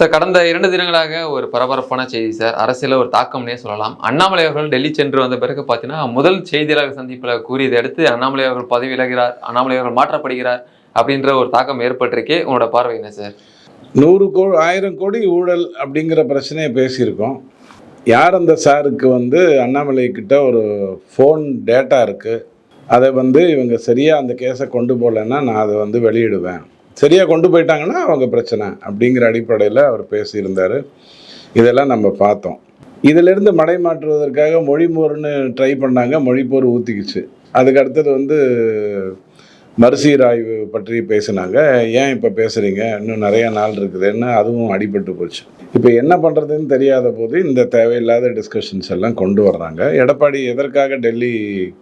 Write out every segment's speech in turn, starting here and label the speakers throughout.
Speaker 1: Sir கடந்த இரண்டு தினங்களாக ஒரு பரபரப்பான செய்தி சார் அரசியல ஒரு தாக்கம்னே சொல்லலாம். அண்ணாமலை அவர்கள் டெல்லி சென்று வந்த பிறகு பார்த்தீங்கன்னா முதல் செய்தியாளர் சந்திப்பில் கூறியதை அடுத்து அண்ணாமலை அவர்கள் பதவி விலகிறார் அண்ணாமலை அவர்கள் மாற்றப்படுகிறார் அப்படின்ற ஒரு தாக்கம் ஏற்பட்டிருக்கே உங்களோட பார்வை என்ன சார்
Speaker 2: நூறு கோ ஆயிரம் கோடி ஊழல் அப்படிங்கிற பிரச்சனையை பேசியிருக்கோம். யார் அந்த சாருக்கு வந்து அண்ணாமலை கிட்ட ஒரு ஃபோன் டேட்டா இருக்குது அதை வந்து இவங்க சரியாக அந்த கேஸை கொண்டு போகலன்னா நான் அதை வந்து வெளியிடுவேன். சரியாக கொண்டு போயிட்டாங்கன்னா அவங்க பிரச்சனை அப்படிங்கிற அடிப்படையில் அவர் பேசியிருந்தார். இதெல்லாம் நம்ம பார்த்தோம். இதிலிருந்து மடை மாற்றுவதற்காக மொழிப்போர்னு ட்ரை பண்ணாங்க. மொழிப்போர் ஊற்றிக்கிச்சு அதுக்கு அடுத்தது வந்து மறுசீராய்வு பற்றி பேசினாங்க. ஏன் இப்போ பேசுகிறீங்க இன்னும் நிறைய நாள் இருக்குதுன்னு அதுவும் அடிபட்டு போச்சு. இப்போ என்ன பண்ணுறதுன்னு தெரியாத போது இந்த தேவையில்லாத டிஸ்கஷன்ஸ் எல்லாம் கொண்டு வர்றாங்க. எடப்பாடி எதற்காக டெல்லி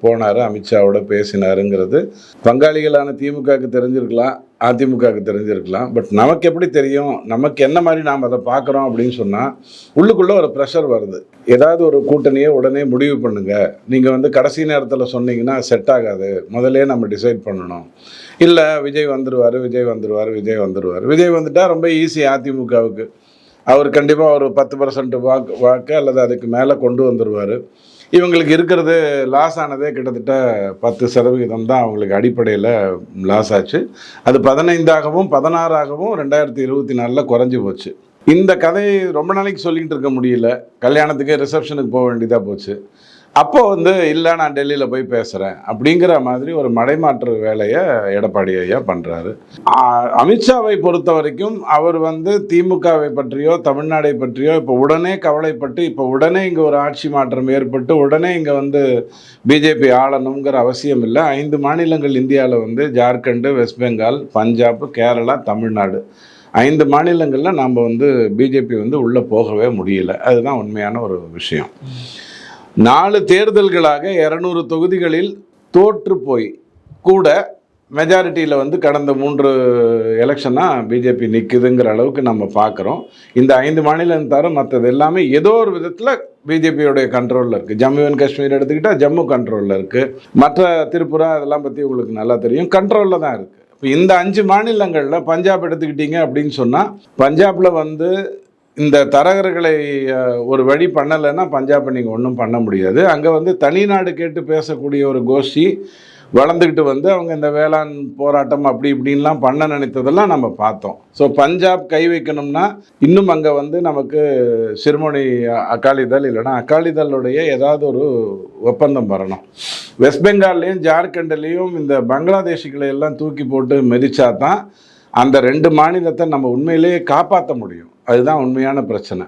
Speaker 2: போனார்? அமித்ஷாவோட பேசினாருங்கிறது பங்காளிகளான திமுகவுக்கு தெரிஞ்சிருக்கலாம். அதிமுகவுக்கு தெரிஞ்சிருக்கலாம். பட் நமக்கு எப்படி தெரியும்? நமக்கு என்ன மாதிரி நாம் அதை பார்க்குறோம் அப்படின்னு சொன்னால் உள்ளுக்குள்ளே ஒரு ப்ரெஷர் வருது. ஏதாவது ஒரு கூட்டணியை உடனே முடிவு பண்ணுங்கள் நீங்கள் வந்து கடைசி நேரத்தில் சொன்னீங்கன்னா செட் ஆகாது. முதலே நம்ம டிசைட் பண்ணணும். இல்லை விஜய் வந்துடுவார் விஜய் வந்துடுவார் விஜய் வந்துடுவார் விஜய் வந்துட்டால் ரொம்ப ஈஸி அதிமுகவுக்கு. அவர் கண்டிப்பாக ஒரு பத்து பர்சன்ட் வாக்கு வாக்கு அல்லது அதுக்கு மேலே கொண்டு வந்துடுவார் இவங்களுக்கு இருக்கிறது லாஸ் ஆனதே கிட்டத்தட்ட பத்து சதவிகிதம் தான் அவங்களுக்கு அடிப்படையில் லாஸ் ஆச்சு. அது பதினைந்தாகவும் பதினாறாகவும் ரெண்டாயிரத்தி இருபத்தி நாலில் குறைஞ்சி போச்சு. இந்த கதையை ரொம்ப நாளைக்கு சொல்லிகிட்டு இருக்க முடியல. கல்யாணத்துக்கு ரிசப்ஷனுக்கு போக வேண்டியதாக போச்சு. அப்போ வந்து இல்லை நான் டெல்லியில் போய் பேசுகிறேன் அப்படிங்கிற மாதிரி ஒரு மடைமாற்று வேலையை எடப்பாடி ஐயா பண்ணுறாரு அமித்ஷாவை பொறுத்த வரைக்கும் அவர் வந்து திமுகவை பற்றியோ தமிழ்நாடை பற்றியோ இப்போ உடனே கவலைப்பட்டு இப்போ உடனே இங்கே ஒரு ஆட்சி மாற்றம் ஏற்பட்டு உடனே இங்கே வந்து பிஜேபி ஆளணுங்கிற அவசியம் இல்லை. ஐந்து மாநிலங்கள் இந்தியாவில் வந்து ஜார்க்கண்டு வெஸ்ட் பெங்கால் பஞ்சாப் கேரளா தமிழ்நாடு. ஐந்து மாநிலங்களில் நாம் வந்து பிஜேபி வந்து உள்ளே போகவே முடியல. அதுதான் உண்மையான ஒரு விஷயம். நாலு தேர்தல்களாக இரநூறு தொகுதிகளில் தோற்று போய் கூட மெஜாரிட்டியில் வந்து கடந்த மூன்று எலெக்ஷனாக பிஜேபி நிற்குதுங்கிற அளவுக்கு நம்ம பார்க்குறோம் இந்த ஐந்து மாநிலம் தவிர மற்றது எல்லாமே ஏதோ ஒரு விதத்தில் பிஜேபியோடைய கண்ட்ரோலில் இருக்குது ஜம்மு அண்ட் காஷ்மீர் எடுத்துக்கிட்டால் ஜம்மு கண்ட்ரோலில் இருக்குது மற்ற திரிபுரா அதெல்லாம் பற்றி உங்களுக்கு நல்லா தெரியும். கண்ட்ரோலில் தான் இருக்குது இப்போ இந்த அஞ்சு மாநிலங்களில் பஞ்சாப் எடுத்துக்கிட்டீங்க அப்படின்னு சொன்னால் பஞ்சாபில் வந்து இந்த தரகர்களை ஒரு வழி பண்ணலைன்னா பஞ்சாபை நீங்கள் ஒன்றும் பண்ண முடியாது. அங்கே வந்து தனிநாடு கேட்டு பேசக்கூடிய ஒரு கோஷ்டி வளர்ந்துக்கிட்டு வந்து அவங்க இந்த வேளாண் போராட்டம் அப்படி இப்படின்லாம் பண்ண நினைத்ததெல்லாம் நம்ம பார்த்தோம். ஸோ பஞ்சாப் கை வைக்கணும்னா இன்னும் அங்கே வந்து நமக்கு சிறுமணி அகாலிதள் இல்லைன்னா அகாலிதளுடைய ஏதாவது ஒரு ஒப்பந்தம் வரணும். வெஸ்ட் பெங்கால்லையும் ஜார்க்கண்ட்லேயும் இந்த பங்களாதேஷிகளை எல்லாம் தூக்கி போட்டு மெதிச்சா தான் அந்த ரெண்டு மாநிலத்தை நம்ம உண்மையிலேயே காப்பாற்ற முடியும். அதுதான் உண்மையான பிரச்சனை.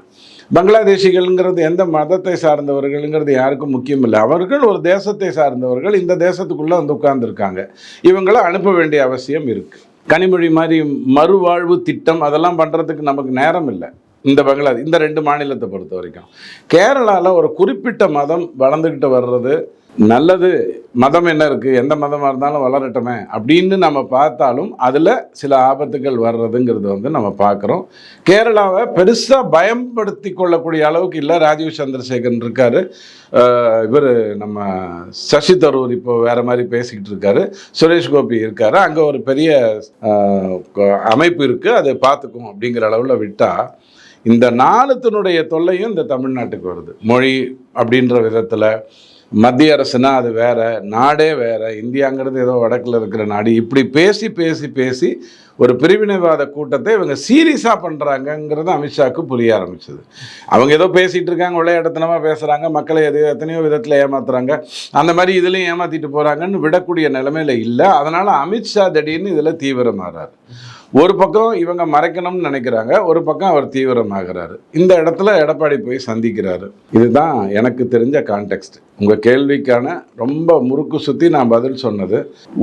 Speaker 2: பங்களாதேஷிகள்ங்கிறது எந்த மதத்தை சார்ந்தவர்கள்ங்கிறது யாருக்கும் முக்கியம் இல்லை அவர்கள் ஒரு தேசத்தை சார்ந்தவர்கள் இந்த தேசத்துக்குள்ளே வந்து உட்கார்ந்துருக்காங்க. இவங்களை அனுப்ப வேண்டிய அவசியம் இருக்குது கனிமொழி மாதிரி மறுவாழ்வு திட்டம் அதெல்லாம் பண்ணுறதுக்கு நமக்கு நேரம் இல்லை. இந்த பங்களாதேஷ் இந்த ரெண்டு மாநிலத்தை பொறுத்த வரைக்கும். கேரளாவில் ஒரு குறிப்பிட்ட மதம் வளர்ந்துக்கிட்டு வர்றது நல்லது. மதம் என்ன இருக்குது எந்த மதமாக இருந்தாலும் வளரட்டுமே அப்படின்னு நம்ம பார்த்தாலும் அதில் சில ஆபத்துகள் வர்றதுங்கிறது வந்து நம்ம பார்க்குறோம். கேரளாவை பெருசாக பயன்படுத்தி கொள்ளக்கூடிய அளவுக்கு இல்லை. ராஜீவ் சந்திரசேகரன் இருக்கார். இவர் நம்ம சசி தரூர் இப்போ வேறு மாதிரி பேசிக்கிட்டு இருக்காரு. சுரேஷ் கோபி இருக்கார். அங்கே ஒரு பெரிய அமைப்பு இருக்குது அதை பார்த்துக்கும் அப்படிங்கிற அளவில் விட்டால் இந்த நாலுத்தினுடைய தொல்லையும் இந்த தமிழ்நாட்டுக்கு வருது. மொழி அப்படின்ற விதத்தில் மத்திய அரசுனா அது வேற நாடே வேற. இந்தியாங்கிறது ஏதோ வடக்கில் இருக்கிற நாடு. இப்படி பேசி பேசி பேசி ஒரு பிரிவினைவாத கூட்டத்தை இவங்க சீரியஸாக பண்ணுறாங்கங்கிறது அமித்ஷாவுக்கு புரிய ஆரம்பிச்சது. அவங்க ஏதோ பேசிகிட்டு இருக்காங்க விளையாட்டுத்தனமாக பேசுகிறாங்க மக்களை எது எத்தனையோ விதத்தில் ஏமாத்துறாங்க. அந்த மாதிரி இதுலேயும் ஏமாற்றிட்டு போகிறாங்கன்னு விடக்கூடிய நிலைமையில் இல்லை. அதனால் அமித்ஷா திடீர்னு இதில் தீவிரமாகிறார் ஒரு பக்கம் இவங்க மறைக்கணும்னு நினைக்கிறாங்க ஒரு பக்கம் அவர் தீவிரமாகிறாரு. இந்த இடத்துல எடப்பாடி போய் சந்திக்கிறாரு. இதுதான் எனக்கு தெரிஞ்ச கான்டெக்ட் உங்கள் கேள்விக்கான ரொம்ப முறுக்கு சுற்றி நான் பதில் சொன்னது.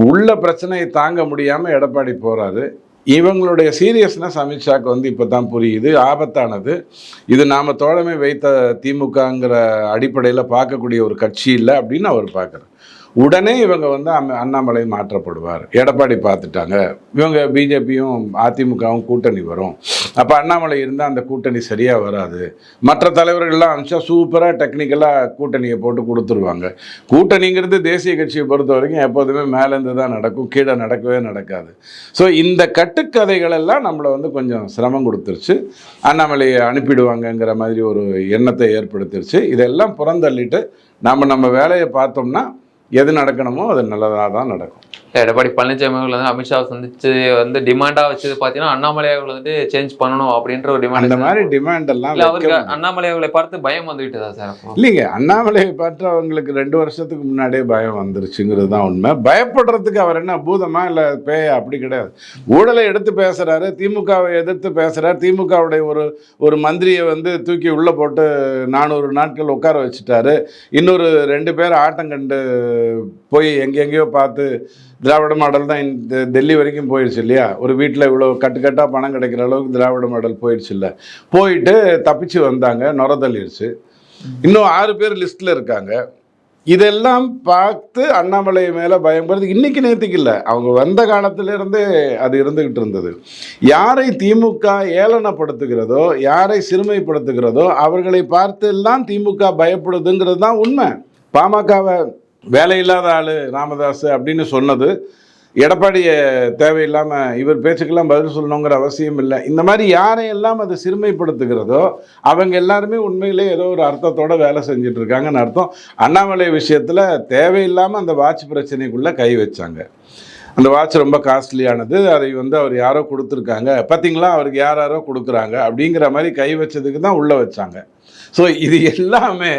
Speaker 2: உள்ள பிரச்சனையை தாங்க முடியாமல் எடப்பாடி போகிறாரு இவங்களுடைய சீரியஸ்னஸ் அமித்ஷாக்கு வந்து இப்போ தான் புரியுது ஆபத்தானது. இது நாம் தோழமை வைத்த திமுகங்கிற அடிப்படையில் பார்க்கக்கூடிய ஒரு கட்சி இல்லை அப்படின்னு அவர் பார்க்குறார். உடனே இவங்க வந்து அண்ணாமலை மாற்றப்படுவார். எடப்பாடி பார்த்துட்டாங்க. இவங்க பிஜேபியும் அதிமுகவும் கூட்டணி வரும். அப்போ அண்ணாமலை இருந்தால் அந்த கூட்டணி சரியாக வராது. மற்ற தலைவர்கள்லாம் அனுப்பிச்சா சூப்பராக டெக்னிக்கலாக கூட்டணியை போட்டு கொடுத்துருவாங்க. கூட்டணிங்கிறது தேசிய கட்சியை பொறுத்த வரைக்கும் எப்போதுமே மேலேருந்து தான் நடக்கும் கீழே நடக்கவே நடக்காது. ஸோ இந்த கட்டுக்கதைகள் எல்லாம் நம்மளை வந்து கொஞ்சம் சிரமம் கொடுத்துருச்சு. அண்ணாமலையை அனுப்பிடுவாங்கங்கிற மாதிரி ஒரு எண்ணத்தை ஏற்படுத்திருச்சு. இதெல்லாம் புறந்தள்ளிட்டு நம்ம நம்ம வேலையை பார்த்தோம்னா எது நடக்கணுமோ அது நல்லதாக தான் நடக்கும்.
Speaker 1: எடப்பாடி பழனிசாமி அவர்கள் வந்து அமித்ஷாவை சந்திச்சு வந்து டிமாண்டா வச்சது பாத்தீங்கன்னா அண்ணாமலை அவர்கள் வந்து சேஞ்ச் பண்ணணும் அப்படின்ற ஒரு
Speaker 2: அந்த
Speaker 1: டிமாண்ட்
Speaker 2: மாதிரி டிமாண்ட் எல்லாம்
Speaker 1: இல்ல அவருக்கு. அண்ணாமலை அவர்களை பார்த்து பயம் வந்துவிட்டதா சார் அப்போ?
Speaker 2: இல்லைங்க அண்ணாமலையை பார்த்து அவங்களுக்கு ரெண்டு வருஷத்துக்கு முன்னாடியே பயம் வந்துருச்சுங்கிறது தான் உண்மை. பயப்படுறதுக்கு அவர் என்ன பூதமா இல்லை பேயா? அப்படி கிடையாது. ஊழலை எடுத்து பேசுறாரு திமுகவை எதிர்த்து பேசுறாரு. திமுகவுடைய ஒரு ஒரு மந்திரியை வந்து தூக்கி உள்ள போட்டு நானூறு நாட்கள் உட்கார வச்சுட்டாரு. இன்னொரு ரெண்டு பேர் ஆட்டம் கண்டு போய் எங்கெங்கேயோ பார்த்து திராவிட மாடல் தான் இந்த டெல்லி வரைக்கும் போயிடுச்சு இல்லையா? ஒரு வீட்டில் இவ்வளோ கட்டுக்கட்டாக பணம் கிடைக்கிற அளவுக்கு திராவிட மாடல் போயிடுச்சு இல்லை. போயிட்டு தப்பிச்சு வந்தாங்க நுரதள்ளிடுச்சு இன்னும் ஆறு பேர் லிஸ்ட்டில் இருக்காங்க. இதெல்லாம் பார்த்து அண்ணாமலை மேலே பயப்படுறது இன்னைக்கு நேற்றுக்கு இல்லை. அவங்க வந்த காலத்திலிருந்தே அது இருந்துக்கிட்டு இருந்தது. யாரை திமுக ஏளனப்படுத்துகிறதோ யாரை சிறுமைப்படுத்துகிறதோ அவர்களை பார்த்தெல்லாம் திமுக பயப்படுதுங்கிறது தான் உண்மை. பாமகவை வேலையில்லாத ஆள் ராமதாஸ் அப்படின்னு சொன்னது. எடப்பாடியை தேவையில்லாமல் இவர் பேச்சுக்கெல்லாம் பதில் சொல்லணுங்கிற அவசியம் இல்லை. இந்த மாதிரி யாரையெல்லாம் அது சிறுமைப்படுத்துகிறதோ அவங்க எல்லாருமே உண்மையிலே ஏதோ ஒரு அர்த்தத்தோட வேலை செஞ்சுட்டு இருக்காங்கன்னு அர்த்தம். அண்ணாமலை விஷயத்தில் தேவையில்லாமல் அந்த வாட்ச் பிரச்சனைக்குள்ளே கை வச்சாங்க. அந்த வாட்ச் ரொம்ப காஸ்ட்லியானது அதை வந்து அவர் யாரோ கொடுத்துருக்காங்க. பார்த்தீங்களா அவருக்கு யார் யாரோ கொடுக்குறாங்க அப்படிங்கிற மாதிரி கை வச்சதுக்கு தான் உள்ளே வச்சாங்க. ஸோ இது எல்லாமே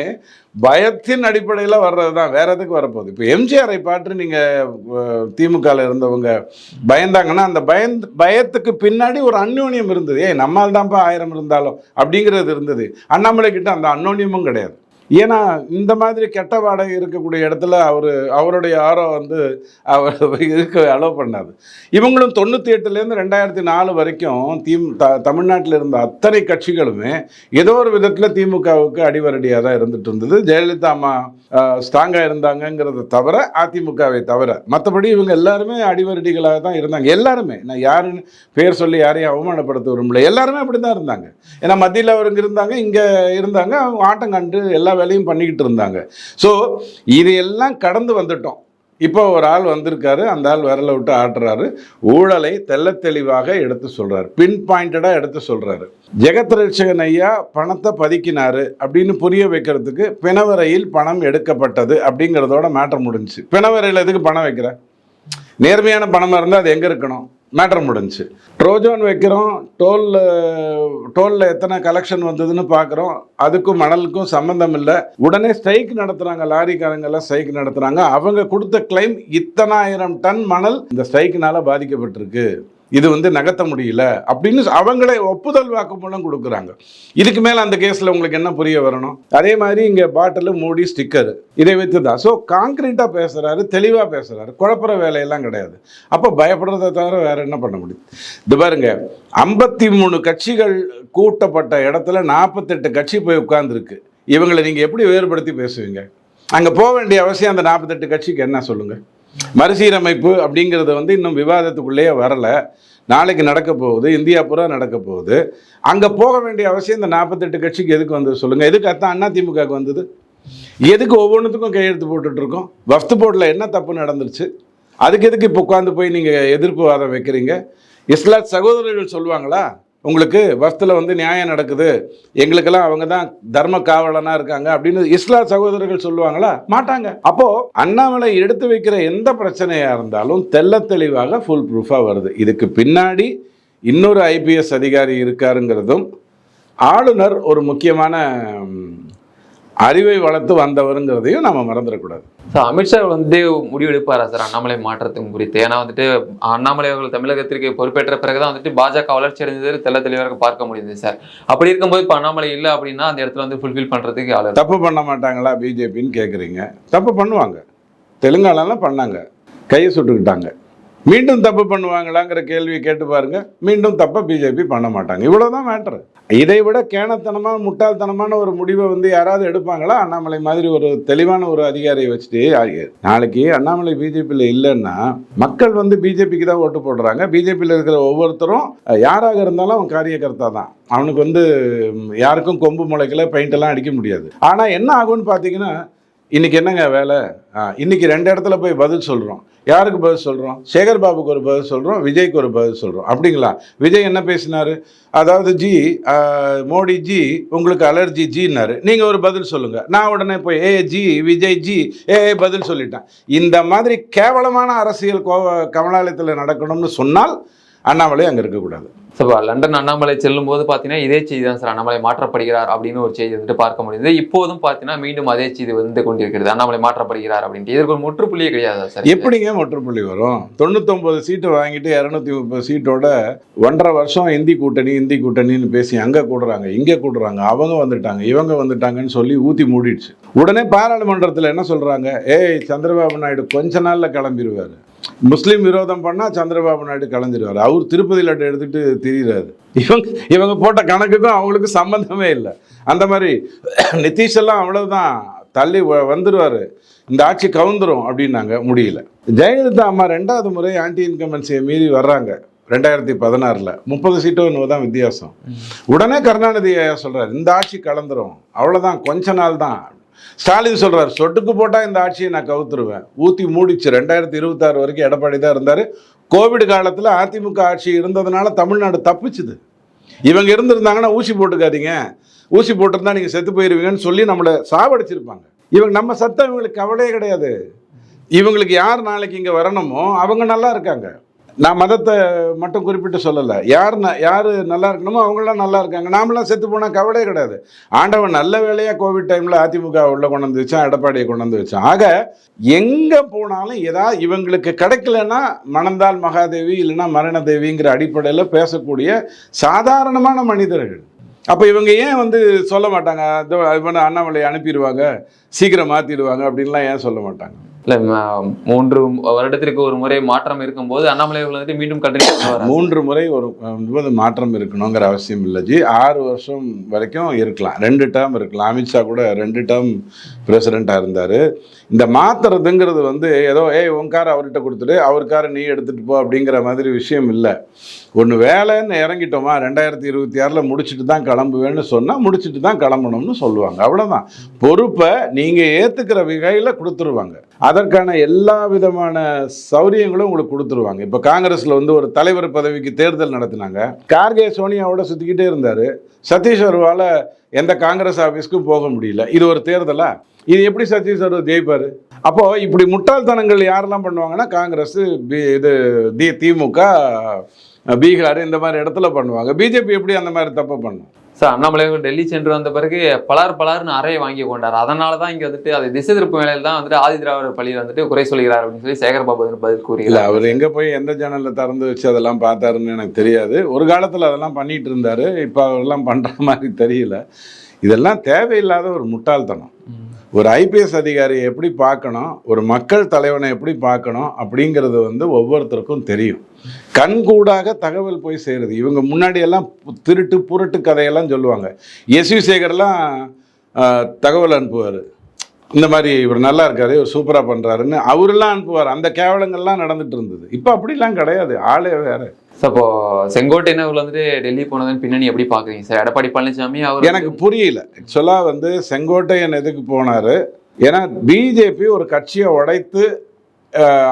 Speaker 2: பயத்தின் அடிப்படையில் வர்றது தான் வேற எதுக்கு வரப்போகுது? இப்போ எம்ஜிஆரை பாட்டு நீங்கள் திமுகவில் இருந்தவங்க பயந்தாங்கன்னா அந்த பயந்து பயத்துக்கு பின்னாடி ஒரு அந்யோன்யம் இருந்தது. ஏய் நம்மால் தான்ப்பா ஆயிரம் இருந்தாலும் அப்படிங்கிறது இருந்தது. அண்ணாமலை கிட்ட அந்த அந்யோன்யமும் கிடையாது. ஏன்னா இந்த மாதிரி கெட்ட வாடகை இருக்கக்கூடிய இடத்துல அவர் அவருடைய ஆரோ வந்து அவர் இருக்க அலோவ் பண்ணாது இவங்களும் தொண்ணூற்றி எட்டுலேருந்து ரெண்டாயிரத்தி நாலு வரைக்கும் தீம் த தமிழ்நாட்டில் இருந்த அத்தனை கட்சிகளுமே ஏதோ ஒரு விதத்தில் திமுகவுக்கு அடிவரடியாக தான் இருந்துட்டு இருந்தது. ஜெயலலிதா அம்மா ஸ்ட்ராங்காக இருந்தாங்கங்கிறத தவிர அதிமுகவை தவிர. மற்றபடி இவங்க எல்லாருமே அடிவரடிகளாக தான் இருந்தாங்க. எல்லாருமே. நான் யாருன்னு பேர் சொல்லி யாரையும் அவமானப்படுத்த விரும்பல. எல்லாருமே அப்படி தான் இருந்தாங்க. ஏன்னா மத்தியில் அவருங்க இருந்தாங்க இங்கே இருந்தாங்க. அவங்க ஆட்டம் கண்டு எல்லா வேலையும் பண்ணிக்கிட்டு இருந்தாங்க. ஸோ இது எல்லாம் கடந்து வந்துட்டோம். இப்போ ஒரு ஆள் வந்திருக்காரு அந்த ஆள் விரலை விட்டு ஆட்டுறாரு. ஊழலை தெள்ள தெளிவாக எடுத்து சொல்கிறாரு பின் பாயிண்டடாக எடுத்து சொல்கிறாரு ஜெகத் ரட்சகன் ஐயா பணத்தை பதுக்கினாரு அப்படின்னு புரிய வைக்கிறதுக்கு பிணவரையில் பணம் எடுக்கப்பட்டது அப்படிங்கிறதோட மேட்டர் முடிஞ்சுச்சு. பிணவரையில் எதுக்கு பணம் வைக்கிற? நேர்மையான பணமாக இருந்தால் அது எங்கே இருக்கணும்? மேட்டர் முடிஞ்சுச்சு. ட்ரோஜோன் வைக்கிறோம் டோலில் டோலில் எத்தனை கலெக்ஷன் வந்ததுன்னு பார்க்குறோம் அதுக்கும் மணலுக்கும் சம்மந்தம் இல்லை. உடனே ஸ்ட்ரைக் நடத்துகிறாங்க லாரிக்காரங்கெல்லாம் ஸ்ட்ரைக் நடத்துகிறாங்க அவங்க கொடுத்த கிளைம் இத்தனாயிரம் டன் மணல் இந்த ஸ்ட்ரைக்கினால பாதிக்கப்பட்டிருக்கு. இது வந்து நகர்த்த முடியல அப்படின்னு அவங்களே ஒப்புதல் வாக்குமூலம் கொடுக்குறாங்க. இதுக்கு மேலே அந்த கேஸில் உங்களுக்கு என்ன புரிய வரணும்? அதே மாதிரி இங்கே பாட்டில் மூடி ஸ்டிக்கர் இதை வைத்து தான் ஸோ காங்கிரீட்டாக பேசுகிறாரு தெளிவாக பேசுகிறாரு குழப்புற வேலையெல்லாம் கிடையாது. அப்போ பயப்படுறதை தவிர வேறு என்ன பண்ண முடியும்? இது பாருங்க ஐம்பத்தி மூணு கட்சிகள் கூட்டப்பட்ட இடத்துல நாற்பத்தெட்டு கட்சி போய் உட்கார்ந்துருக்கு. இவங்களை நீங்கள் எப்படி வேறுபடுத்தி பேசுவீங்க? அங்கே போக வேண்டிய அவசியம் அந்த நாற்பத்தெட்டு கட்சிக்கு என்ன சொல்லுங்கள் மறுசீரமைப்பு அப்படிங்கிறது வந்து இன்னும் விவாதத்துக்குள்ளேயே வரலை. நாளைக்கு நடக்க போகுது இந்தியா பூரா நடக்க போகுது. அங்கே போக வேண்டிய அவசியம் இந்த நாற்பத்தெட்டு கட்சிக்கு எதுக்கு வந்தது சொல்லுங்கள் எதுக்கு அத்தான் அண்ணா திமுகவுக்கு வந்தது? எதுக்கு ஒவ்வொன்றுத்துக்கும் கையெழுத்து போட்டுட்ருக்கோம் வஃப்து போர்டில் என்ன தப்பு நடந்துருச்சு? அதுக்கு எதுக்கு இப்போ உட்காந்து போய் நீங்கள் எதிர்ப்பு வாதம் வைக்கிறீங்க? இஸ்லாத் சகோதரர்கள் சொல்லுவாங்களா? உங்களுக்கு வஃப்தில் வந்து நியாயம் நடக்குது எங்களுக்கெல்லாம் அவங்க தான் தர்ம காவலனாக இருக்காங்க அப்படின்னு இஸ்லாத் சகோதரர்கள் சொல்லுவாங்களா? மாட்டாங்க. அப்போ அண்ணாமலை எடுத்து வைக்கிற எந்த பிரச்சனையாக இருந்தாலும் தெள்ள தெளிவாக ஃபுல் ப்ரூஃபாக வருது. இதுக்கு பின்னாடி இன்னொரு ஐபிஎஸ் அதிகாரி இருக்காருங்கிறதும் ஆளுநர் ஒரு முக்கியமான அறிவை வளர்த்து வந்தவருங்கிறதையும் நம்ம மறந்துடக்கூடாது.
Speaker 1: ஸோ அமித்ஷா வந்து முடிவு எடுப்பாரா சார் அண்ணாமலை மாற்றத்துக்கு குறித்து. ஏன்னா வந்துட்டு அண்ணாமலை அவர்கள் தமிழகத்திற்கு பொறுப்பேற்ற பிறகுதான் வந்துட்டு பாஜக வளர்ச்சி அடைந்தது தெள்ள தெளிவாக பார்க்க முடியுது சார் அப்படி இருக்கும்போது இப்போ அண்ணாமலை இல்லை அப்படின்னா அந்த இடத்துல வந்து ஃபுல்ஃபில் பண்றதுக்கு ஆள்.
Speaker 2: தப்பு பண்ண மாட்டாங்களா பிஜேபின்னு கேட்குறீங்க தப்பு பண்ணுவாங்க. தெலுங்கானாலாம் பண்ணாங்க. கையை சுட்டுக்கிட்டாங்க. மீண்டும் தப்பு பண்ணுவாங்களாங்கிற கேள்வியை கேட்டு பாருங்க. மீண்டும் தப்பை பிஜேபி பண்ண மாட்டாங்க. இவ்வளோதான் மேட்ரு இதை விட கேணத்தனமாக முட்டாள்தனமான ஒரு முடிவை வந்து யாராவது எடுப்பாங்களா? அண்ணாமலை மாதிரி ஒரு தெளிவான ஒரு அதிகாரியை வச்சுட்டு ஆ- நாளைக்கு அண்ணாமலை பிஜேபியில் இல்லைன்னா மக்கள் வந்து பிஜேபிக்கு தான் ஓட்டு போடுறாங்க. பிஜேபியில் இருக்கிற ஒவ்வொருத்தரும் யாராக இருந்தாலும் அவன் காரியகர்த்தா தான். அவனுக்கு வந்து யாருக்கும் கொம்பு முளைக்கல பெயிண்ட் எல்லாம் அடிக்க முடியாது. ஆனால் என்ன ஆகும்னு பார்த்தீங்கன்னா இன்னைக்கு என்னங்க வேலை? இன்றைக்கி இன்னைக்கு ரெண்டு இடத்துல போய் பதில் சொல்கிறோம் யாருக்கு பதில் சொல்கிறோம் சேகர் பாபுக்கு ஒரு பதில் சொல்கிறோம் விஜய்க்கு ஒரு பதில் சொல்கிறோம் அப்படிங்களா? விஜய் என்ன பேசினாரு? அதாவது ஜி மோடி ஜி உங்களுக்கு அலர்ஜி ஜின்னாரு. நீங்கள் ஒரு பதில் சொல்லுங்கள் நான் உடனே போய் ஏ ஜி விஜய் ஜி ஏ ஏ, பதில் சொல்லிட்டேன். இந்த மாதிரி கேவலமான அரசியல் கோ கமலாலயத்தில் நடக்கணும்னு சொன்னால் அண்ணாமலை அங்கே இருக்கக்கூடாது.
Speaker 1: ஸோ லண்டன் அண்ணாமலை செல்லும் போது பார்த்தீங்கன்னா இதே செய்தி தான் சார். அண்ணாமலை மாற்றப்படுகிறார் அப்படின்னு ஒரு செய்தி வந்துட்டு பார்க்க முடியுது. இப்போதும் பார்த்தீங்கன்னா மீண்டும் அதே செய்தி வந்து கொண்டிருக்கிறது. அண்ணாமலை மாற்றப்படுகிறார் அப்படின்ட்டு. இதற்கு ஒரு முற்றுப்புள்ளியே கிடையாது சார்?
Speaker 2: எப்படிங்க முற்றுப்புள்ளி வரும்? தொண்ணூத்தொம்பது சீட்டு வாங்கிட்டு இரநூத்தி முப்பது சீட்டோட ஒன்றரை வருஷம் இந்தி கூட்டணி இந்தி கூட்டணின்னு பேசி அங்கே கூடுறாங்க இங்கே கூடுறாங்க அவங்க வந்துட்டாங்க இவங்க வந்துட்டாங்கன்னு சொல்லி ஊற்றி மூடிடுச்சு. உடனே பாராளுமன்றத்தில் என்ன சொல்கிறாங்க ஏய் சந்திரபாபு நாயுடு கொஞ்ச நாளில் கிளம்பிடுவார் முஸ்லீம் விரோதம் பண்ணால் சந்திரபாபு நாயுடு கலைஞ்சிருவார் அவர் திருப்பதி லட்டு எடுத்துட்டு இவங்க இவங்க போட்ட கணக்குக்கும் அவங்களுக்கு சம்பந்தமே இல்லை. அந்த மாதிரி நிதிஷ் எல்லாம் அவ்வளவுதான். தள்ளி வ- வந்துருவாரு. இந்த ஆட்சி கவுந்துரும் அப்படின்னாங்க முடியல. ஜெயலலிதா அம்மா ரெண்டாவது முறை ஆன்டி இன்கம்பன்சியை மீறி வர்றாங்க. ரெண்டாயிரத்தி பதினாறில். முப்பது சீட்டோ என்னவோ தான் வித்தியாசம். உடனே கருணாநிதி ஐயா சொல்றாரு இந்த ஆட்சி கலந்துரும். அவ்வளவுதான் கொஞ்ச நாள் தான். ஸ்டாலின் சொல்றாரு சொட்டுக்கு போட்டால் இந்த ஆட்சியை நான் கவுத்துருவேன். ஊற்றி மூடிச்சு ரெண்டாயிரத்தி இருபத்தாறு வரைக்கும் எடப்பாடி தான் இருந்தார். கோவிட் காலத்தில் அதிமுக ஆட்சி இருந்ததுனால தமிழ்நாடு தப்பிச்சுது. இவங்க இருந்திருந்தாங்கன்னா ஊசி போட்டுக்காதீங்க. ஊசி போட்டிருந்தா நீங்கள் செத்து போயிடுவீங்கன்னு சொல்லி நம்மளை சாவடிச்சிருப்பாங்க. இவங்க நம்ம சத்தம் இவங்களுக்கு கவலையே கிடையாது. இவங்களுக்கு யார் நாளைக்கு இங்கே வரணுமோ அவங்க நல்லா இருக்காங்க. நான் மதத்தை மட்டும் குறிப்பிட்டு சொல்லலை. யார் ந யார் நல்லா இருக்கணுமோ அவங்களாம் நல்லா இருக்காங்க. நாமெல்லாம் செத்து போனால் கவலையே கிடையாது. ஆண்டவன் நல்ல வேலையாக கோவிட் டைமில் அதிமுக உள்ளே கொண்டு வந்து வச்சான் எடப்பாடியை கொண்டு வந்து வச்சான். ஆக எங்கே போனாலும் ஏதாவது இவங்களுக்கு கிடைக்கலன்னா மணந்தால் மகாதேவி இல்லைன்னா மரணதேவிங்கிற அடிப்படையில் பேசக்கூடிய சாதாரணமான மனிதர்கள். அப்போ இவங்க ஏன் வந்து சொல்ல மாட்டாங்க? இவனை அண்ணாமலை அனுப்பிடுவாங்க சீக்கிரம் மாற்றிடுவாங்க அப்படின்லாம் ஏன் சொல்ல மாட்டாங்க?
Speaker 1: இல்லை மூன்று வருடத்திற்கு ஒரு முறை மாற்றம் இருக்கும்போது அண்ணாமலை வந்துட்டு மீண்டும் கண்டினியூ
Speaker 2: மூன்று முறை ஒரு மாற்றம் இருக்கணுங்கிற அவசியம் இல்லை ஜி. ஆறு வருஷம் வரைக்கும் இருக்கலாம். ரெண்டு டேர்ம் இருக்கலாம். அமித்ஷா கூட ரெண்டு டேர்ம் பிரசிடெண்ட்டாக இருந்தார். இந்த மாத்துறதுங்கிறது வந்து ஏதோ ஏய் உன் காரை அவர்கிட்ட கொடுத்துட்டு அவர் காரை நீ எடுத்துகிட்டு போ அப்படிங்கிற மாதிரி விஷயம் இல்லை. ஒன்று வேலைன்னு இறங்கிட்டோமா ரெண்டாயிரத்தி இருபத்தி ஆறில் முடிச்சுட்டு தான் கிளம்புவேன்னு சொன்னால் முடிச்சுட்டு தான் கிளம்பணும்னு சொல்லுவாங்க. அவ்வளோதான் பொறுப்பை நீங்கள் ஏற்றுக்கிற வகையில் கொடுத்துருவாங்க. அதற்கான எல்லா விதமான சௌரியங்களும் உங்களுக்கு கொடுத்துருவாங்க. இப்போ காங்கிரஸில் வந்து ஒரு தலைவர் பதவிக்கு தேர்தல் நடத்தினாங்க. கார்கே சோனியாவோட சுற்றிக்கிட்டே இருந்தார். சதீஷ் எந்த காங்கிரஸ் ஆஃபீஸ்க்கும் போக முடியல. இது ஒரு தேர்தலா? இது எப்படி சதீஷ் ஜெயிப்பார்? அப்போது இப்படி முட்டாள்தனங்கள் யாரெல்லாம் பண்ணுவாங்கன்னா காங்கிரஸ் பி இது தி திமுக பீகார் இந்த மாதிரி இடத்துல பண்ணுவாங்க. பிஜேபி எப்படி அந்த மாதிரி தப்பு பண்ணும்?
Speaker 1: சார் அண்ணாமலை டெல்லி சென்று வந்த பிறகு பலார் பலார்னு அறையை வாங்கி கொண்டார். அதனால தான் இங்க வந்துட்டு அது திசை திருப்பு வேலையில் தான் வந்துட்டு ஆதி திராவிடர் பள்ளியில் வந்துட்டு குறை சொல்கிறார் அப்படின்னு சொல்லி சேகர்பாபு வந்து பதில்
Speaker 2: இல்லை
Speaker 1: கூறுகிறார்
Speaker 2: அவர் எங்கே போய் எந்த சேனலில் திறந்து வச்சு அதெல்லாம் பார்த்தாருன்னு எனக்கு தெரியாது. ஒரு காலத்தில் அதெல்லாம் பண்ணிட்டு இருந்தார். இப்போ அவரெல்லாம் பண்ணுற மாதிரி தெரியல. இதெல்லாம் தேவையில்லாத ஒரு முட்டாள்தனம். ஒரு ஐபிஎஸ் அதிகாரியை எப்படி பார்க்கணும் ஒரு மக்கள் தலைவனை எப்படி பார்க்கணும் அப்படிங்கிறது வந்து ஒவ்வொருத்தருக்கும் தெரியும். கண்கூடாக தகவல் போய் சேருது. இவங்க முன்னாடியெல்லாம் பு- திருட்டு புரட்டு கதையெல்லாம் சொல்லுவாங்க. எஸ் வி சேகர்லாம் தகவல் அனுப்புவார். இந்த மாதிரி இவர் நல்லா இருக்காரு இவர் சூப்பராக பண்ணுறாருன்னு அவரெல்லாம் அனுப்புவார். அந்த கேவலங்கள்லாம் நடந்துட்டு இருந்தது. இப்போ அப்படிலாம் கிடையாது. ஆளே வேற.
Speaker 1: இப்போ செங்கோட்டையன் அவர்கள் வந்துட்டு டெல்லி போனதன் பின்னணி எப்படி பாக்குறீங்க சார்? எடப்பாடி பழனிசாமி அவர்
Speaker 2: எனக்கு புரியல. ஆக்சுவலாக வந்து செங்கோட்டையன் எதுக்கு போனார்? ஏன்னா பிஜேபி ஒரு கட்சியை உடைத்து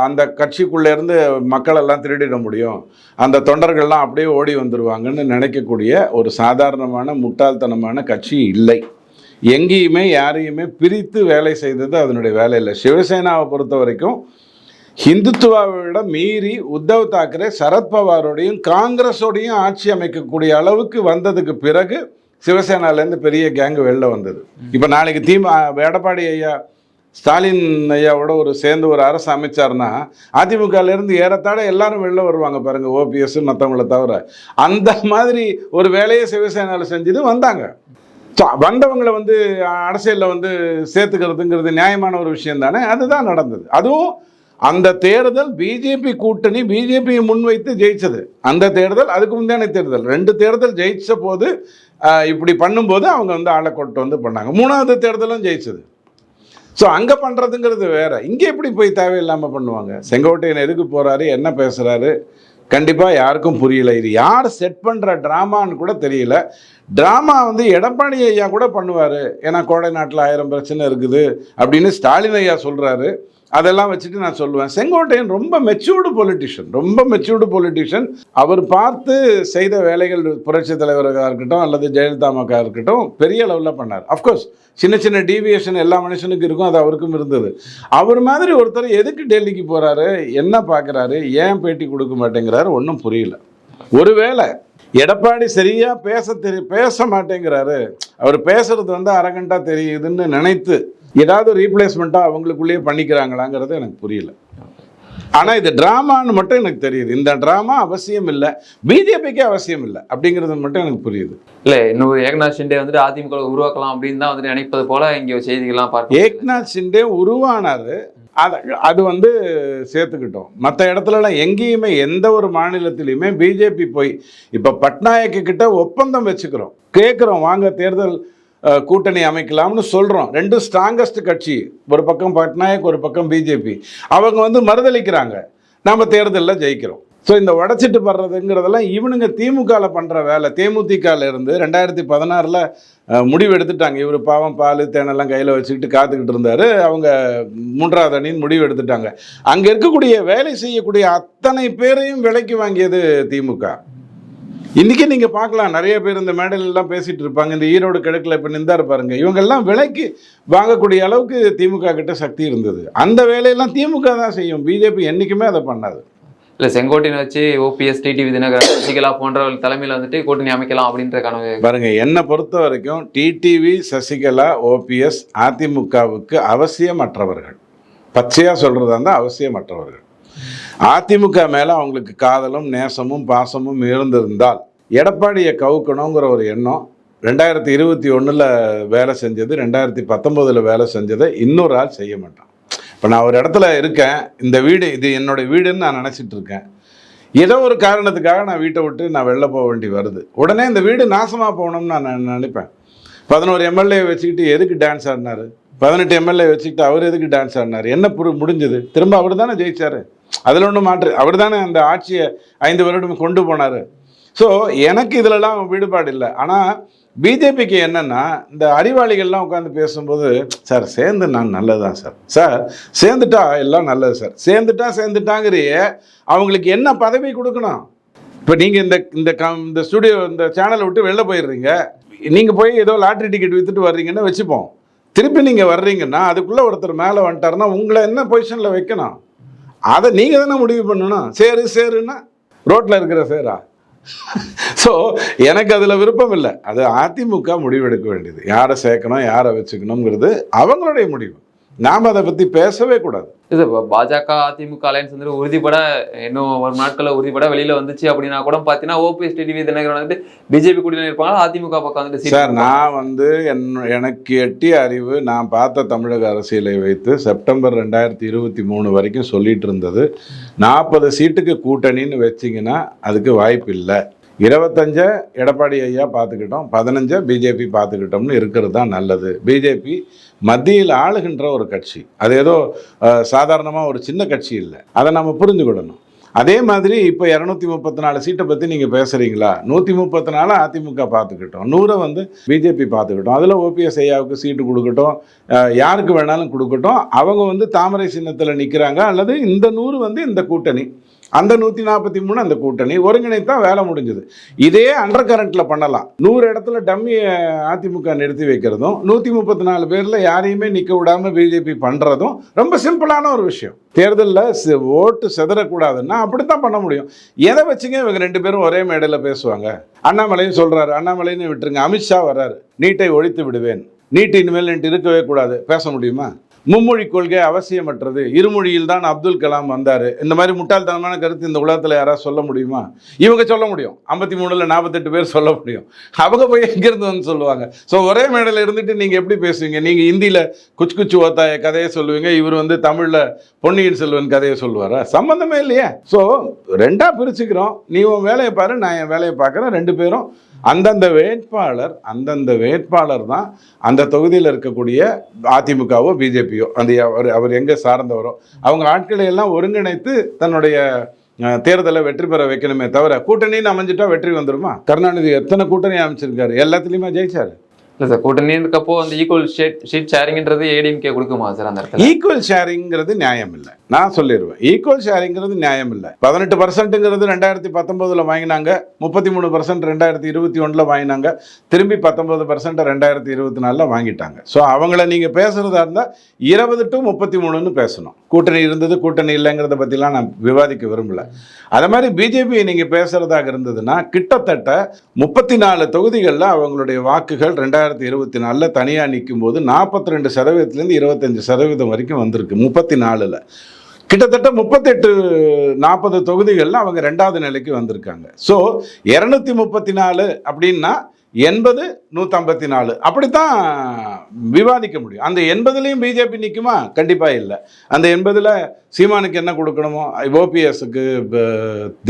Speaker 2: அந்த கட்சிக்குள்ளே இருந்து மக்கள் எல்லாம் திருடிட முடியும். அந்த தொண்டர்கள்லாம் அப்படியே ஓடி வந்துருவாங்கன்னு நினைக்கக்கூடிய ஒரு சாதாரணமான முட்டாள்தனமான கட்சி இல்லை. எங்கேயுமே யாரையுமே பிரித்து வேலை செய்தது அதனுடைய வேலை இல்லை. சிவசேனாவை பொறுத்த வரைக்கும் ஹிந்துத்துவாவை விட மீறி உத்தவ் தாக்கரே சரத்பவாரோடையும் காங்கிரஸோடையும் ஆட்சி அமைக்கக்கூடிய அளவுக்கு வந்ததுக்கு பிறகு சிவசேனாலேருந்து பெரிய கேங்கு வெளில வந்தது. இப்போ நாளைக்கு தீமா எடப்பாடி ஐயா ஸ்டாலின் ஐயாவோட ஒரு சேர்ந்து ஒரு அரசு அமைச்சார்னா அதிமுகலேருந்து ஏறத்தாழ எல்லாரும் வெளில வருவாங்க பாருங்க ஓபிஎஸ் மற்றவங்கள தவிர. அந்த மாதிரி ஒரு வேலையை சிவசேனாவில் செஞ்சது வந்தாங்க. ஸோ வந்தவங்களை வந்து அரசியலில் வந்து சேர்த்துக்கிறதுங்கிறது நியாயமான ஒரு விஷயம் தானே? அதுதான் நடந்தது. அதுவும் அந்த தேர்தல் பிஜேபி கூட்டணி பிஜேபியை முன்வைத்து ஜெயிச்சது. அந்த தேர்தல் அதுக்கு முந்தையான தேர்தல். ரெண்டு தேர்தல் ஜெயிச்ச போது இப்படி பண்ணும்போது அவங்க வந்து ஆளை கொண்டு வந்து பண்ணாங்க. மூணாவது தேர்தலும் ஜெயிச்சது. ஸோ அங்கே பண்ணுறதுங்கிறது வேறு. இங்கே எப்படி போய் தேவையில்லாமல் பண்ணுவாங்க? செங்கோட்டையன் எதுக்கு போகிறாரு என்ன பேசுகிறாரு கண்டிப்பாக யாருக்கும் புரியல. இது யார் செட் பண்ணுற ட்ராமான்னு கூட தெரியல. ட்ராமா வந்து எடப்பாடி ஐயா கூட பண்ணுவார். ஏன்னா கோடை நாட்டில் ஆயிரம் பிரச்சனை இருக்குது அப்படின்னு ஸ்டாலின் ஐயா சொல்கிறாரு அதெல்லாம் வச்சுட்டு நான் சொல்லுவேன். செங்கோட்டையன் ரொம்ப மெச்சூர்டு பொலிட்டிஷியன் ரொம்ப மெச்சூர்டு பொலிட்டிஷியன் அவர் பார்த்து செய்த வேலைகள் புரட்சி தலைவராக இருக்கட்டும் அல்லது ஜெயலலிதா அம்மாக்கா இருக்கட்டும் பெரிய அளவில் பண்ணார். அஃப்கோர்ஸ் சின்ன சின்ன டீவியேஷன் எல்லா மனுஷனுக்கும் இருக்கும் அது அவருக்கும் இருந்தது. அவர் மாதிரி ஒருத்தர் எதுக்கு டெல்லிக்கு போகிறாரு என்ன பார்க்குறாரு ஏன் பேட்டி கொடுக்க மாட்டேங்கிறாரு ஒன்றும் புரியல. ஒருவேளை எடப்பாடி சரியா பேச தெரி பேச மாட்டேங்கிறாரு. அவர் பேசுறது வந்து அரகண்டா தெரியுதுன்னு நினைத்து ஏதாவது ரீப்ளேஸ்மெண்ட்டாக அவங்களுக்குள்ளேயே பண்ணிக்கிறாங்களாங்கிறது எனக்கு புரியல. ஆனால் இது ட்ராமான்னு மட்டும் எனக்கு தெரியுது. இந்த ட்ராமா அவசியம் இல்லை. பிஜேபிக்கு அவசியம் இல்லை. அப்படிங்கிறது மட்டும் எனக்கு புரியுது.
Speaker 1: இல்ல இன்னொரு ஏகநாத் ஷிண்டே வந்துட்டு அதிமுக உருவாக்கலாம் அப்படின்னு தான் வந்து நினைப்பது போல இங்க செய்திகள்லாம் பார்க்க
Speaker 2: ஏக்நாத் ஷிண்டே உருவானாரு. அதை அது வந்து சேர்த்துக்கிட்டோம். மற்ற இடத்துலலாம் எங்கேயுமே எந்த ஒரு மாநிலத்திலையுமே பிஜேபி போய் இப்போ பட்நாயக்கு கிட்ட ஒப்பந்தம் வச்சுக்கிறோம். கேட்குறோம் வாங்க தேர்தல் கூட்டணி அமைக்கலாம்னு சொல்கிறோம் ரெண்டு ஸ்ட்ராங்கஸ்ட் கட்சி ஒரு பக்கம் பட்நாயக் ஒரு பக்கம் பிஜேபி. அவங்க வந்து மறுதளிக்கிறாங்க. நம்ம தேர்தலில் ஜெயிக்கிறோம். ஸோ இந்த உடச்சிட்டு படுறதுங்கிறதெல்லாம் இவனுங்க திமுகவில் பண்ணுற வேலை. தேமுதிகவில் இருந்து ரெண்டாயிரத்தி பதினாறில் முடிவு எடுத்துட்டாங்க இவர் பாவம் பால் தேனெல்லாம் கையில் வச்சுக்கிட்டு காத்துக்கிட்டு இருந்தார். அவங்க மூன்றாவது அணின்னு முடிவு எடுத்துட்டாங்க அங்கே இருக்கக்கூடிய வேலை செய்யக்கூடிய அத்தனை பேரையும் விலைக்கு வாங்கியது திமுக. இன்றைக்கி நீங்கள் பார்க்கலாம். நிறைய பேர் இந்த மேடையில எல்லாம் பேசிகிட்டு இருப்பாங்க. இந்த ஈரோடு கிழக்கில் இப்போ நின்றாரு பாருங்க இவங்கெல்லாம் விலைக்கு வாங்கக்கூடிய அளவுக்கு திமுக கிட்ட சக்தி இருந்தது. அந்த வேலையெல்லாம் திமுக தான் செய்யும். பிஜேபி என்றைக்குமே அதை பண்ணாது.
Speaker 1: இல்ல செங்கோட்டையன் வச்சு ஓபிஎஸ் டிடிவி தினகரன் சசிகலா போன்றவர்கள் தலைமையில வந்துட்டு கூட்டணி அமைக்கலாம் அப்படின்ற கனவு.
Speaker 2: பாருங்க என்னை பொறுத்த வரைக்கும் டிடிவி சசிகலா ஓபிஎஸ் அதிமுகவுக்கு அவசியமற்றவர்கள். பச்சையாக சொல்கிறதா இருந்தால் அவசியமற்றவர்கள். அதிமுக மேலே அவங்களுக்கு காதலும் நேசமும் பாசமும் இருந்திருந்தால் எடப்பாடியை கவுக்கணுங்கிற ஒரு எண்ணம் ரெண்டாயிரத்தி இருபத்தி ஒன்றில் வேலை செஞ்சது ரெண்டாயிரத்தி பத்தொம்போதில் வேலை செஞ்சதை இன்னொரு ஆள் செய்ய மாட்டான். இப்போ நான் ஒரு இடத்துல இருக்கேன் இந்த வீடு இது என்னோட வீடுன்னு நான் நினச்சிட்டு இருக்கேன். ஏதோ ஒரு காரணத்துக்காக நான் வீட்டை விட்டு நான் வெளில போக வேண்டி வருது. உடனே இந்த வீடு நாசமாக போகணும்னு நான் நினைப்பேன். பதினோரு எம்எல்ஏ வச்சுக்கிட்டு எதுக்கு டான்ஸ் ஆடினாரு? பதினெட்டு எம்எல்ஏ வச்சுக்கிட்டு அவர் எதுக்கு டான்ஸ் ஆடினார்? என்ன புரு முடிஞ்சது? திரும்ப அவர் தானே ஜெயிச்சார். அதில் ஒன்றும் மாற்று. அவர் தானே அந்த ஆட்சியை ஐந்து வருடம் கொண்டு போனார். ஸோ எனக்கு இதிலலாம் ஈடுபாடு இல்லை. ஆனால் பிஜேபிக்கு என்னென்னா இந்த அறிவாளிகள்லாம் உட்காந்து பேசும்போது சார் சேர்ந்து நான் நல்லதுதான் சார். சார் சேர்ந்துட்டா எல்லாம் நல்லது சார். சேர்ந்துட்டா சேர்ந்துட்டாங்கிறிய அவங்களுக்கு என்ன பதவி கொடுக்கணும்? இப்போ நீங்கள் இந்த இந்த கம் இந்த ஸ்டுடியோ இந்த சேனலை விட்டு வெளில போயிடுறீங்க. நீங்கள் போய் ஏதோ லாட்ரி டிக்கெட் விற்றுட்டு வர்றீங்கன்னு வச்சுப்போம். திருப்பி நீங்கள் வர்றீங்கன்னா அதுக்குள்ளே ஒருத்தர் மேலே வந்துட்டாருன்னா உங்களை என்ன பொசிஷனில் வைக்கணும்? அதை நீங்கள் தானே முடிவு பண்ணணும். சேரு சேருன்னா ரோட்டில் இருக்கிற சேரா? ஸோ எனக்கு அதில் விருப்பம் இல்லை. அது அதிமுக முடிவெடுக்க வேண்டியது. யாரை சேர்க்கணும் யாரை வச்சுக்கணுங்கிறது அவங்களுடைய முடிவு. நாம் அதை பற்றி பேசவே கூடாது.
Speaker 1: இது பாஜக அதிமுக அலையன்ஸ் வந்து உறுதிப்பட இன்னும் ஒரு நாட்கள்ல உறுதிப்பட வெளியில வந்துச்சு அப்படின்னா கூட பாத்தீங்கன்னா ஓபிஎஸ் டிடிவி தினகரன் வந்துட்டு பிஜேபி கூட்டணியில் இருப்பாங்க அதிமுக பக்கம் வந்துட்டு
Speaker 2: சார் நான் வந்து என் எனக்கு எட்டிய அறிவு நான் பார்த்த தமிழக அரசியலை வைத்து செப்டம்பர் ரெண்டாயிரத்தி இருபத்தி மூணு வரைக்கும் சொல்லிட்டு இருந்தது. நாற்பது சீட்டுக்கு கூட்டணின்னு வச்சிங்கன்னா அதுக்கு வாய்ப்பு இல்லை. இருபத்தஞ்ச எடப்பாடி ஐயா பார்த்துக்கிட்டோம் பதினஞ்சை பிஜேபி பார்த்துக்கிட்டோம்னு இருக்கிறது தான் நல்லது. பிஜேபி மத்தியில் ஆளுகின்ற ஒரு கட்சி. அது ஏதோ சாதாரணமாக ஒரு சின்ன கட்சி இல்லை. அதை நம்ம புரிஞ்சுக்கிடணும் அதே மாதிரி இப்போ இரநூத்தி முப்பத்தி நாலு சீட்டை பற்றி நீங்கள் பேசுகிறீங்களா நூற்றி முப்பத்தி நாலு அதிமுக பார்த்துக்கிட்டோம். நூறை வந்து பிஜேபி பார்த்துக்கிட்டோம். அதில் ஓபிஎஸ் ஐயாவுக்கு சீட்டு கொடுக்கட்டும் யாருக்கு வேணாலும் கொடுக்கட்டும். அவங்க வந்து தாமரை சின்னத்தில் நிற்கிறாங்க அல்லது இந்த நூறு வந்து இந்த கூட்டணி. அந்த நூற்றி நாற்பத்தி மூணு அந்த கூட்டணி ஒருங்கிணைத்தான் வேலை முடிஞ்சது. இதே அண்டர் கரண்ட்டில் பண்ணலாம். நூறு இடத்துல டம்மி அதிமுக நிறுத்தி வைக்கிறதும் நூற்றி முப்பத்தி நாலு பேரில் யாரையுமே நிற்க விடாமல் பிஜேபி பண்ணுறதும் ரொம்ப சிம்பிளான ஒரு விஷயம். தேர்தலில் ஓட்டு செதறக்கூடாதுன்னா அப்படித்தான் பண்ண முடியும். எதை வச்சுங்க இவங்க ரெண்டு பேரும் ஒரே மேடையில் பேசுவாங்க? அண்ணாமலையும் சொல்கிறாரு அண்ணாமலைன்னு விட்டுருங்க. அமித்ஷா வர்றாரு. நீட்டை ஒழித்து விடுவேன். நீட் இனிமேல் நீட்டு இருக்கவே கூடாது. பேச முடியுமா? மும்மொழி கொள்கை அவசியமற்றது. இருமொழியில் தான் அப்துல் கலாம் வந்தார். இந்த மாதிரி முட்டாள்தனமான கருத்து இந்த உலகத்தில் யாராவது சொல்ல முடியுமா? இவங்க சொல்ல முடியும். ஐம்பத்தி மூணில் நாற்பத்தெட்டு பேர் சொல்ல முடியும். அவங்க போய் எங்கேருந்து வந்து சொல்லுவாங்க? ஸோ ஒரே மேடையில் இருந்துட்டு நீங்கள் எப்படி பேசுவீங்க? நீங்கள் ஹிந்தியில் குச்சு குச்சு ஓத்தாய கதையை சொல்லுவீங்க. இவர் வந்து தமிழில் பொன்னியின் செல்வன் கதையை சொல்லுவாரா? சம்மந்தமே இல்லையே. ஸோ ரெண்டாக பிரிச்சுக்கிறோம். நீ உன் வேலையை பாரு நான் என் வேலையை பார்க்குறேன். ரெண்டு பேரும் அந்தந்த வேட்பாளர் அந்தந்த வேட்பாளர் தான் அந்த தொகுதியில் இருக்கக்கூடிய அதிமுகவோ பிஜேபியோ அந்த அவர் அவர் எங்கே சார்ந்தவரோ அவங்க ஆட்களை எல்லாம் ஒருங்கிணைத்து தன்னுடைய தேர்தலை வெற்றி பெற வைக்கணுமே தவிர கூட்டணின்னு அமைஞ்சிட்டா வெற்றி வந்துருமா? கருணாநிதி எத்தனை கூட்டணி அமைச்சிருக்காரு? எல்லாத்துலேயுமே ஜெயிச்சாரு?
Speaker 1: இல்லை சார் கூட்டணி இருக்கப்போ அந்த ஈக்குவல் ஷீட் ஷீட் ஷேரிங்கிறது ஏடிஎம்கே கொடுக்குமா சார் அந்த இடத்துல?
Speaker 2: ஈக்குவல் ஷேரிங்கிறது நியாயம் இல்லை. நான் சொல்லிடுவேன் ஈக்குவல் ஷேரிங்கிறது நியாயம் இல்லை. பதினெட்டு பர்சன்ட்டுங்கிறது ரெண்டாயிரத்தி பத்தொம்போதில் வாங்கினாங்க. முப்பத்தி மூணு பர்சன்ட் ரெண்டாயிரத்தி இருபத்தி ஒன்றில் வாங்கினாங்க. திரும்பி பத்தொம்பது பர்சன்ட் ரெண்டாயிரத்தி இருபத்தி நாலில் வாங்கிட்டாங்க. ஸோ அவங்கள நீங்கள் பேசுகிறதா இருந்தால் இருபது டு முப்பத்தி மூணுன்னு பேசணும். கூட்டணி இருந்தது கூட்டணி இல்லைங்கிறத பற்றிலாம் நான் விவாதிக்க விரும்பல. அதே மாதிரி பிஜேபியை நீங்கள் பேசுகிறதாக இருந்ததுன்னா கிட்டத்தட்ட முப்பத்தி நாலு தொகுதிகளில் அவங்களுடைய வாக்குகள் ரெண்டாயிரத்தி இருபத்தி நாலில் தனியாக நிற்கும் போது நாற்பத்தி ரெண்டு சதவீதத்துலேருந்து இருபத்தஞ்சு சதவீதம் வரைக்கும் வந்திருக்கு முப்பத்தி நாலில் கிட்டத்தட்ட முப்பத்தெட்டு நாற்பது தொகுதிகளில் அவங்க ரெண்டாவது நிலைக்கு வந்திருக்காங்க. ஸோ இரநூத்தி முப்பத்தி நாலு அப்படின்னா எண்பது நூற்றம்பத்தி நாலு அப்படித்தான் விவாதிக்க முடியும். அந்த எண்பதுலேயும் பிஜேபி நிற்குமா கண்டிப்பாக இல்லை. அந்த எண்பதில் சீமானுக்கு என்ன கொடுக்கணுமோ? ஓபிஎஸ்க்கு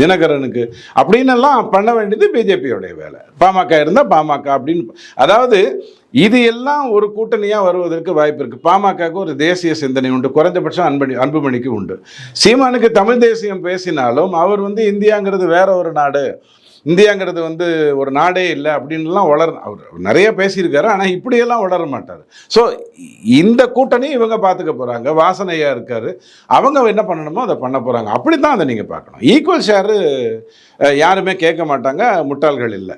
Speaker 2: தினகரனுக்கு அப்படின்னெல்லாம் பண்ண வேண்டியது பிஜேபியோடைய வேலை. பாமக இருந்தால் பாமக அப்படின்னு. அதாவது இது எல்லாம் ஒரு கூட்டணியாக வருவதற்கு வாய்ப்பு இருக்குது பாமகவுக்கு ஒரு தேசிய சிந்தனை உண்டு. குறைஞ்சபட்சம் அன்பணி அன்புமணிக்கு உண்டு. சீமானுக்கு தமிழ் தேசியம் பேசினாலும் அவர் வந்து இந்தியாங்கிறது வேற ஒரு நாடு. இந்தியாங்கிறது வந்து ஒரு நாடே இல்லை அப்படின்லாம் வளர் அவர் நிறைய பேசியிருக்காரு ஆனால் இப்படியெல்லாம் வளர மாட்டார். ஸோ இந்த கூட்டணி இவங்க பார்த்துக்க போகிறாங்க வாசனையாக இருக்கார். அவங்க என்ன பண்ணணுமோ அதை பண்ண போகிறாங்க அப்படி தான் அதை நீங்கள் பார்க்கணும். ஈக்குவல் ஷேரு யாருமே கேட்க மாட்டாங்க முட்டாள்கள் இல்லை.